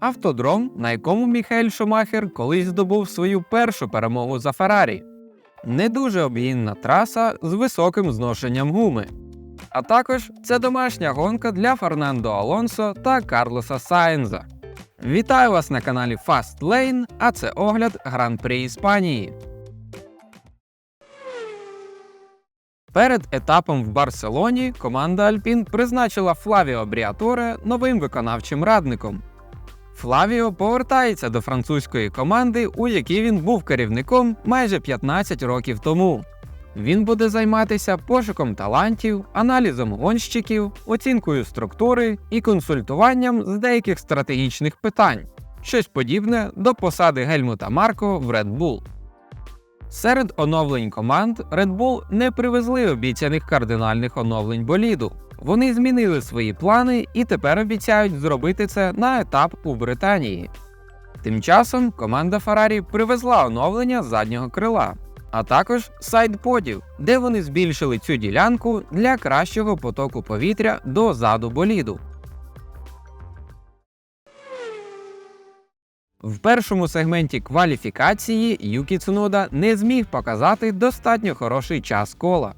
автодром, на якому Міхель Шумахер колись здобув свою першу перемогу за Феррарі. Не дуже обгінна траса з високим зношенням гуми. А також це домашня гонка для Фернандо Алонсо та Карлоса Сайнза. Вітаю вас на каналі Fast Lane, а це огляд Гран-прі Іспанії. Перед етапом в Барселоні команда Альпін призначила Флавіо Бріаторе новим виконавчим радником. Флавіо повертається до французької команди, у якій він був керівником майже 15 років тому. Він буде займатися пошуком талантів, аналізом гонщиків, оцінкою структури і консультуванням з деяких стратегічних питань, щось подібне до посади Гельмута Марко в Red Bull. Серед оновлень команд Red Bull не привезли обіцяних кардинальних оновлень боліду. Вони змінили свої плани і тепер обіцяють зробити це на етап у Британії. Тим часом команда Ferrari привезла оновлення заднього крила, а також сайдподів, де вони збільшили цю ділянку для кращого потоку повітря до заду боліду. В першому сегменті кваліфікації Юкі Цунода не зміг показати достатньо хороший час кола.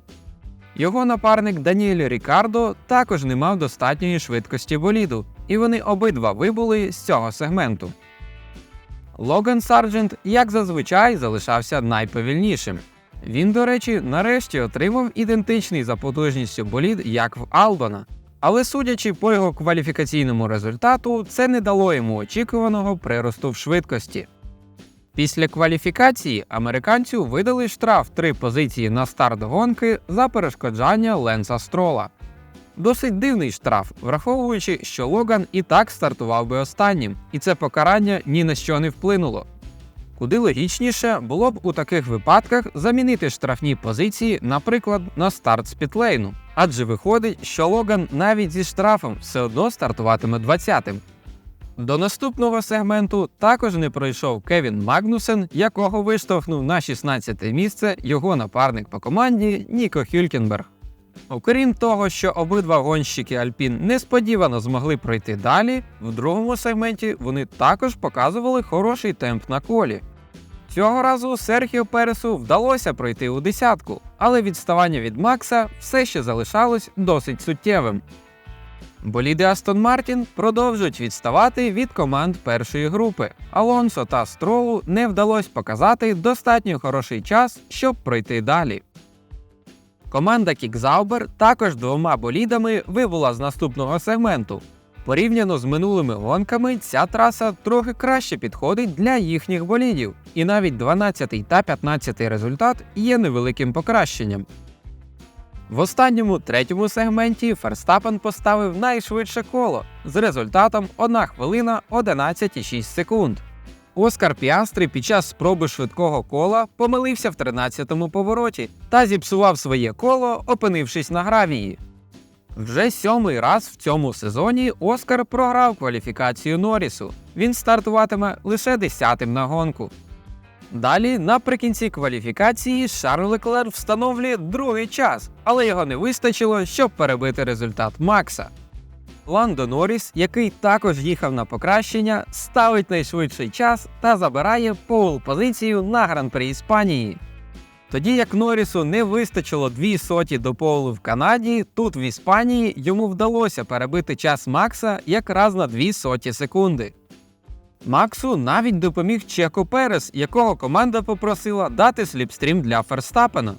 Його напарник Даніель Рікардо також не мав достатньої швидкості боліду, і вони обидва вибули з цього сегменту. Логан Сарджент, як зазвичай, залишався найповільнішим. Він, до речі, нарешті отримав ідентичний за потужністю болід, як в Албана. Але судячи по його кваліфікаційному результату, це не дало йому очікуваного приросту в швидкості. Після кваліфікації американцю видали штраф три позиції на старт гонки за перешкоджання Ленса Строла. Досить дивний штраф, враховуючи, що Логан і так стартував би останнім, і це покарання ні на що не вплинуло. Куди логічніше було б у таких випадках замінити штрафні позиції, наприклад, на старт з пітлейну. Адже виходить, що Логан навіть зі штрафом все одно стартуватиме 20-тим. До наступного сегменту також не пройшов Кевін Магнусен, якого виштовхнув на 16 місце його напарник по команді Ніко Хюлькенберг. Окрім того, що обидва гонщики Альпін несподівано змогли пройти далі, в другому сегменті вони також показували хороший темп на колі. Цього разу Серхіо Пересу вдалося пройти у десятку, але відставання від Макса все ще залишалось досить суттєвим. Боліди Астон Мартін продовжують відставати від команд першої групи. Алонсо та Стролу не вдалося показати достатньо хороший час, щоб пройти далі. Команда Кікзаубер також двома болідами вибула з наступного сегменту. Порівняно з минулими гонками, ця траса трохи краще підходить для їхніх болідів, і навіть 12 та 15 результат є невеликим покращенням. В останньому третьому сегменті Ферстапен поставив найшвидше коло з результатом 1 хвилина 11,6 секунд. Оскар Піастрі під час спроби швидкого кола помилився в 13-му повороті та зіпсував своє коло, опинившись на гравії. Вже сьомий раз в цьому сезоні Оскар програв кваліфікацію Норрісу. Він стартуватиме лише 10-тим на гонку. Далі, наприкінці кваліфікації, Шарль Леклер встановлює другий час, але його не вистачило, щоб перебити результат Макса. Ландо Норріс, який також їхав на покращення, ставить найшвидший час та забирає пол позицію на гран-при Іспанії. Тоді як Норрісу не вистачило дві соті до полу в Канаді, тут в Іспанії йому вдалося перебити час Макса якраз на дві соті секунди. Максу навіть допоміг Чеко Перес, якого команда попросила дати сліпстрім для Ферстапена.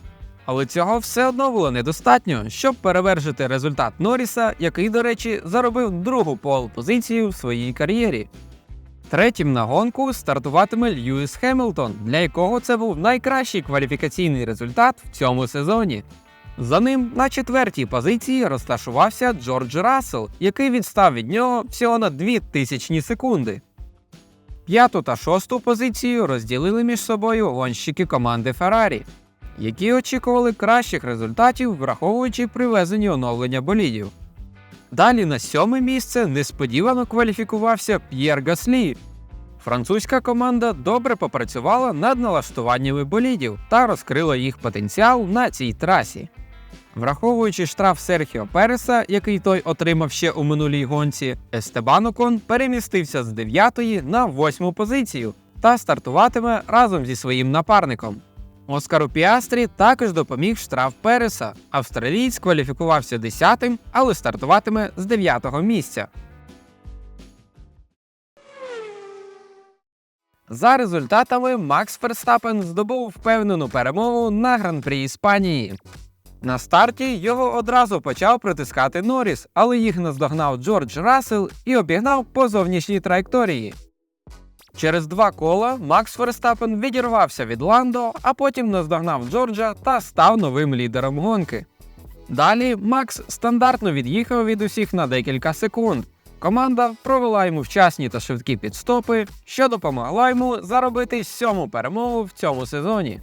Але цього все одно було недостатньо, щоб перевержити результат Норріса, який, до речі, заробив другу пол позицію в своїй кар'єрі. Третім на гонку стартуватиме Льюіс Хемілтон, для якого це був найкращий кваліфікаційний результат в цьому сезоні. За ним на четвертій позиції розташувався Джордж Рассел, який відстав від нього всього на 2 тисячні секунди. П'яту та шосту позицію розділили між собою гонщики команди Феррарі, які очікували кращих результатів, враховуючи привезені оновлення болідів. Далі на сьоме місце несподівано кваліфікувався П'єр Гаслі. Французька команда добре попрацювала над налаштуваннями болідів та розкрила їх потенціал на цій трасі. Враховуючи штраф Серхіо Переса, який той отримав ще у минулій гонці, Естебан Окон перемістився з 9 на 8 позицію та стартуватиме разом зі своїм напарником. Оскару Піастрі також допоміг штраф Переса. Австралієць кваліфікувався 10-тим, але стартуватиме з 9-го місця. За результатами Макс Ферстапен здобув впевнену перемогу на гран-прі Іспанії. На старті його одразу почав притискати Норріс, але їх наздогнав Джордж Рассел і обігнав по зовнішній траєкторії. Через два кола Макс Ферстапен відірвався від Ландо, а потім наздогнав Джорджа та став новим лідером гонки. Далі Макс стандартно від'їхав від усіх на декілька секунд. Команда провела йому вчасні та швидкі підстопи, що допомогло йому заробити сьому перемогу в цьому сезоні.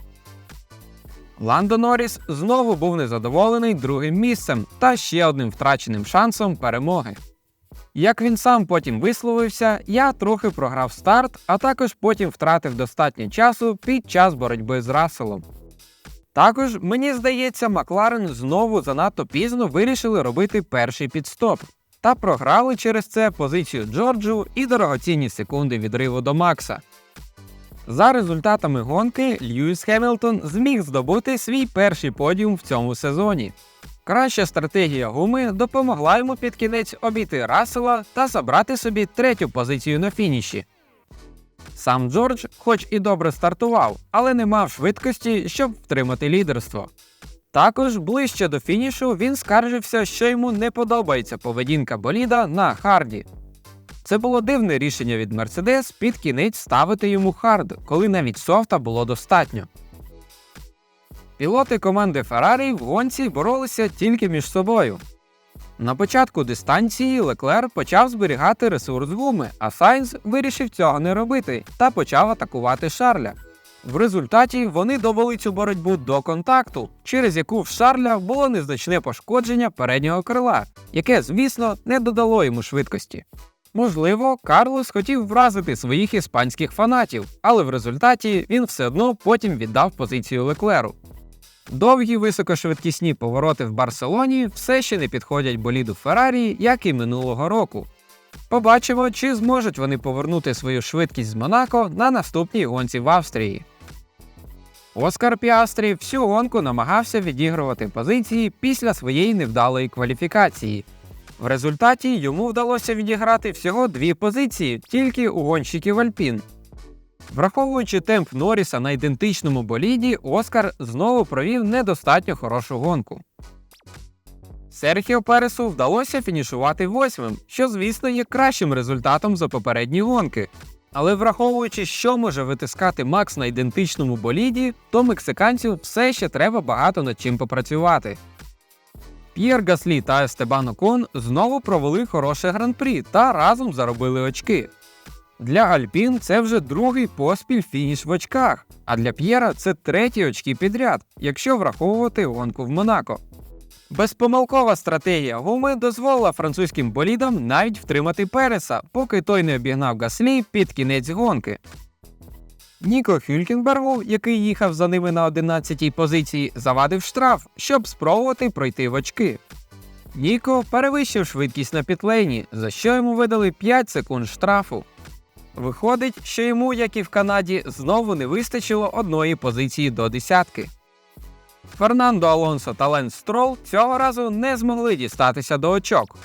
Ландо Норріс знову був незадоволений другим місцем та ще одним втраченим шансом перемоги. Як він сам потім висловився, я трохи програв старт, а також потім втратив достатньо часу під час боротьби з Расселом. Також, мені здається, Макларен знову занадто пізно вирішили робити перший підстоп та програли через це позицію Джорджу і дорогоцінні секунди відриву до Макса. За результатами гонки Льюіс Хемілтон зміг здобути свій перший подіум в цьому сезоні. Краща стратегія гуми допомогла йому під кінець обійти Рассела та забрати собі третю позицію на фініші. Сам Джордж, хоч і добре стартував, але не мав швидкості, щоб втримати лідерство. Також ближче до фінішу він скаржився, що йому не подобається поведінка боліда на харді. Це було дивне рішення від Мерседес під кінець ставити йому хард, коли навіть софта було достатньо. Пілоти команди Феррарі в гонці боролися тільки між собою. На початку дистанції Леклер почав зберігати ресурс гуми, а Сайнз вирішив цього не робити та почав атакувати Шарля. В результаті вони довели цю боротьбу до контакту, через яку в Шарля було незначне пошкодження переднього крила, яке, звісно, не додало йому швидкості. Можливо, Карлос хотів вразити своїх іспанських фанатів, але в результаті він все одно потім віддав позицію Леклеру. Довгі високошвидкісні повороти в Барселоні все ще не підходять боліду Феррарі, як і минулого року. Побачимо, чи зможуть вони повернути свою швидкість з Монако на наступній гонці в Австрії. Оскар Піастрі всю гонку намагався відігрувати позиції після своєї невдалої кваліфікації. В результаті йому вдалося відіграти всього дві позиції тільки у гонщиків Альпін. Враховуючи темп Норріса на ідентичному боліді, Оскар знову провів недостатньо хорошу гонку. Серхіо Пересу вдалося фінішувати восьмим, що, звісно, є кращим результатом за попередні гонки. Але враховуючи, що може витискати Макс на ідентичному боліді, то мексиканцю все ще треба багато над чим попрацювати. П'єр Гаслі та Естебан Окон знову провели хороше гран-прі та разом заробили очки. Для Альпін це вже другий поспіль фініш в очках, а для П'єра це треті очки підряд, якщо враховувати гонку в Монако. Безпомилкова стратегія гуми дозволила французьким болідам навіть втримати Переса, поки той не обігнав Гаслі під кінець гонки. Ніко Хюлькенбергу, який їхав за ними на 11-й позиції, завадив штраф, щоб спробувати пройти в очки. Ніко перевищив швидкість на пітлейні, за що йому видали 5 секунд штрафу. Виходить, що йому, як і в Канаді, знову не вистачило одної позиції до десятки. Фернандо Алонсо та Ленс Строл цього разу не змогли дістатися до очок.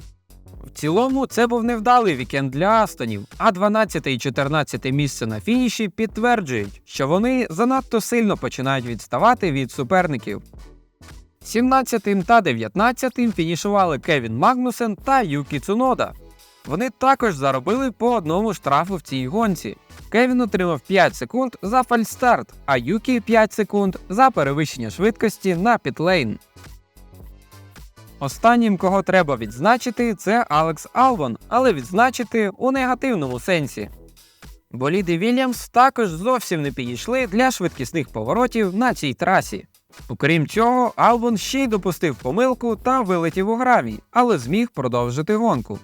В цілому це був невдалий вікенд для Астонів, а 12 і 14 місце на фініші підтверджують, що вони занадто сильно починають відставати від суперників. 17 та 19 фінішували Кевін Магнусен та Юкі Цунода. Вони також заробили по одному штрафу в цій гонці. Кевін отримав 5 секунд за фальстарт, а Юкі 5 секунд за перевищення швидкості на пітлейн. Останнім, кого треба відзначити, це Алекс Албон, але відзначити у негативному сенсі. Боліди Вільямс також зовсім не підійшли для швидкісних поворотів на цій трасі. Окрім цього, Албон ще й допустив помилку та вилетів у гравій, але зміг продовжити гонку.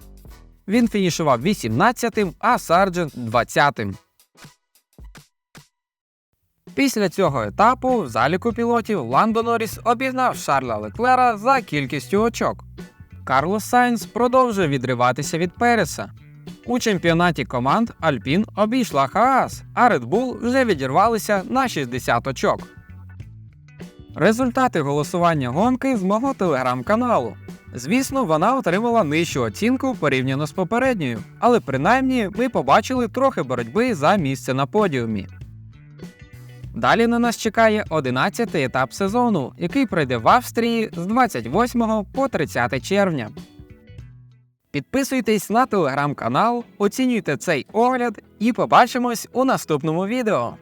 Він фінішував 18-тим, а Сарджент 20-тим. Після цього етапу в заліку пілотів Ландо Норріс обігнав Шарля Леклера за кількістю очок. Карлос Сайнс продовжує відриватися від Переса. У чемпіонаті команд Альпін обійшла Хаас, а Red Bull вже відірвалися на 60 очок. Результати голосування гонки з мого телеграм-каналу. Звісно, вона отримала нижчу оцінку порівняно з попередньою, але принаймні ми побачили трохи боротьби за місце на подіумі. Далі на нас чекає 11-й етап сезону, який пройде в Австрії з 28 по 30 червня. Підписуйтесь на телеграм-канал, оцінюйте цей огляд і побачимось у наступному відео.